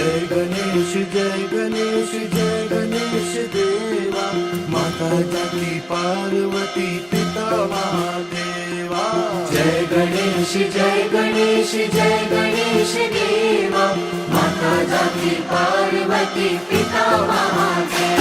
जय गणेश जय गणेश देवा। माता जाती पार्वती पिता महादेवा। जय गणेश जय गणेश जय गणेश देवा। माता जाती पार्वती पिता महादेवा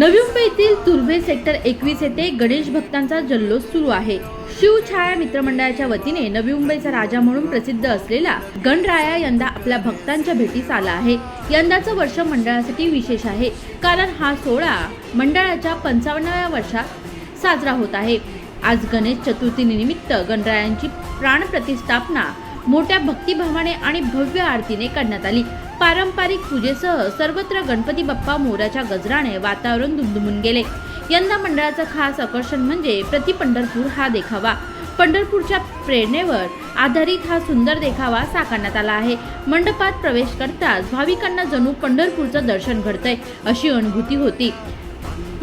नवी मुंबईतील तुर्भे सेक्टर एकवीस येथे गणेश भक्तांचा जल्लोष सुरू आहे. शिवछाया मित्रमंडळाच्या वतीने नवी मुंबईचा राजा म्हणून प्रसिद्ध असलेला गणराया यंदा आपल्या भक्तांच्या भेटीस आला आहे. यंदाचं वर्ष मंडळासाठी विशेष आहे. कारण हा सोहळा मंडळाच्या पंचावन्नाव्या वर्षात साजरा होत आहे. आज गणेश चतुर्थीनिमित्त गणरायांची प्राणप्रतिष्ठापना मोठ्या भक्तिभावाने आणि भव्य आरतीने करण्यात आली. पारंपरिक पूजेसह सर्वत्र गणपती बाप्पा मोराच्या गजराने वातावरण दुमदुमून गेले. यंदा मंडळाचं खास आकर्षण म्हणजे प्रति पंढरपूर हा देखावा. पंढरपूरच्या प्रेरणेवर आधारित हा सुंदर देखावा साकारण्यात आला आहे. मंडपात प्रवेश करताच भाविकांना जणू पंढरपूरचं दर्शन घडतंय अशी अनुभूती होती.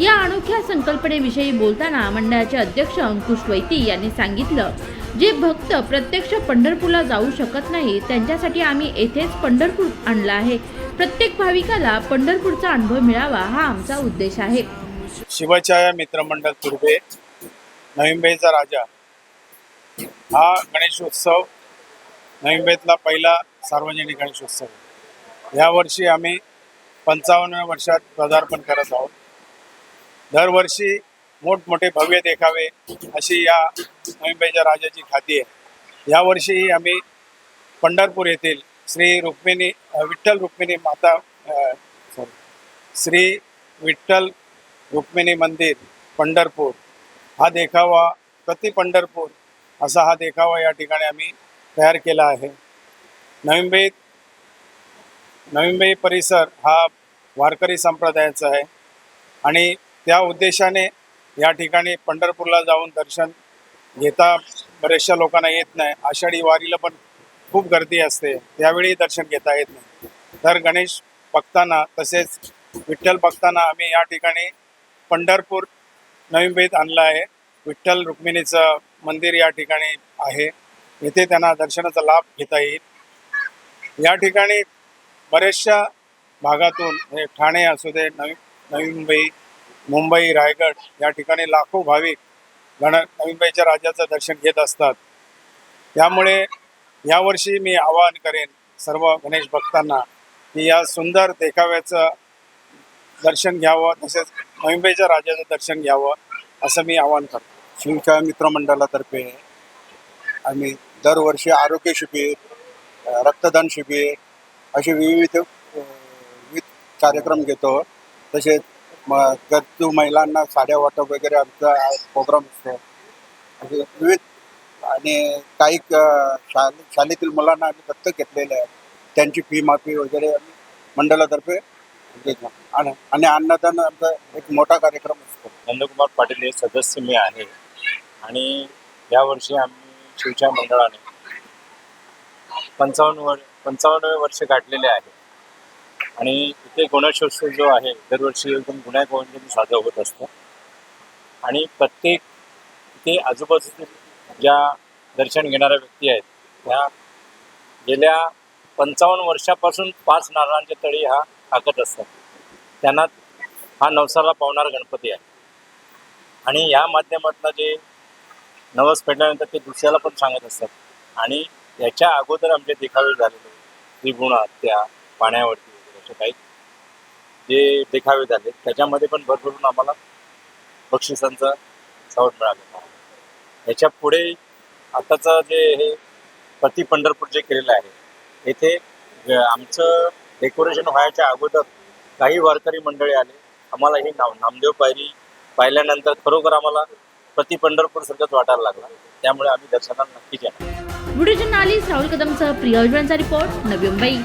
या अनोख्या संकल्पनेविषयी बोलताना मंडळाचे अध्यक्ष अंकुश वैती यांनी सांगितलं जे भक्त प्रत्यक्ष पंढरपूरला जाऊ शकत नाही त्यांच्यासाठी आम्ही येथेच पंढरपूर आणला आहे. प्रत्येक भाविकाला पंढरपूरचा अनुभव मिळावा हा आमचा उद्देश आहे. शिवछाया मित्रमंडळ तुर्भे नवी राजा हा गणेशोत्सव नवी पहिला सार्वजनिक गणेशोत्सव. यावर्षी आम्ही पंचावन्न वर्षात पदार्पण करत आहोत. दरवर्षी मोठमोठे भव्य देखावे अशी या मुंबईच्या राजाची खाती आहे. यावर्षीही आम्ही पंढरपूर येथील श्री रुक्मिणी विठ्ठल रुक्मिणी माता सॉरी श्री विठ्ठल रुक्मिणी मंदिर पंढरपूर हा देखावा प्रति पंढरपूर असा हा देखावा या ठिकाणी आम्ही तयार केला आहे. नवी मुंबईत नवी मुंबई परिसर हा वारकरी संप्रदायाचा आहे आणि त्या उद्देशाने या ठिकाणी पंढरपूरला जाऊन दर्शन घेता बऱ्याचशा लोकांना येत नाही. आषाढी वारीला पण खूप गर्दी असते. त्यावेळी दर्शन घेता येत नाही. तर गणेश भक्तांना तसेच विठ्ठल भक्तांना आम्ही या ठिकाणी पंढरपूर नवी मुंबईत आणलं आहे. विठ्ठल रुक्मिणीचं मंदिर या ठिकाणी आहे. येथे त्यांना दर्शनाचा लाभ घेता येईल. या ठिकाणी बऱ्याचशा भागातून हे ठाणे असू दे नवी नवी मुंबई मुंबई रायगड या ठिकाणी लाखो भाविक गण नवीनबाईच्या राजाचं दर्शन घेत असतात. त्यामुळे यावर्षी मी आवाहन करेन सर्व गणेश भक्तांना की या सुंदर देखाव्याचं दर्शन घ्यावं तसेच नवीनबाईच्या राजाचं दर्शन घ्यावं असं मी आवाहन करतो. शिवछाया मित्रमंडळातर्फे आम्ही दरवर्षी आरोग्य शिबिर रक्तदान शिबिर असे विविध विविध कार्यक्रम घेतो. तसेच मग गरजू महिलांना साड्या वाटप वगैरे आमचा प्रोग्राम असतो. म्हणजे विविध आणि काही शाले शाळेतील मुलांना आम्ही दत्तक घेतलेले आहे. त्यांची फी माफी वगैरे आम्ही मंडळातर्फे देतो. आणि आणि अन्नदान आमचा एक मोठा कार्यक्रम असतो. नंदकुमार पाटील हे सदस्य मी आहे. आणि यावर्षी आम्ही शिवच्या मंडळाने पंचावन्न वर पंचावन्न वर्ष गाठलेले आहे. आणि इथे गणेशोत्सव जो आहे दरवर्षी एकदम गुन्ह्या गोविंदाने साजरा होत असतो. आणि प्रत्येक इथे आजूबाजूतील ज्या दर्शन घेणाऱ्या व्यक्ती आहेत त्या गेल्या पंचावन्न वर्षापासून पाच नारळांचे तळी हा टाकत असतात. त्यांना हा नवसाला पावणारा गणपती आहे. आणि या माध्यमातून जे नवस फेडल्यानंतर ते दुसऱ्याला पण सांगत असतात. आणि याच्या अगोदर आमचे देखावे झालेले त्रिगुण हत्या पाण्यावरती असे काही जे देखावे झाले त्याच्यामध्ये पण भरभरून आम्हाला बक्षिसांचा सवड मिळाला. याच्यापुढे आताचं जे हे प्रति पंढरपूर जे केलेलं आहे येथे आमचं डेकोरेशन व्हायच्या अगोदर काही वारकरी मंडळी आले. आम्हाला ही नाव नामदेव पायरी पाहिल्यानंतर खरोखर आम्हाला प्रति पंढरपूर सारखंच वाटायला लागला. त्यामुळे आम्ही दर्शनाला नक्कीच येणार. व्हिडिओ जर्नालिस्ट राहुल कदमसह प्रिया रिपोर्ट नवी मुंबई.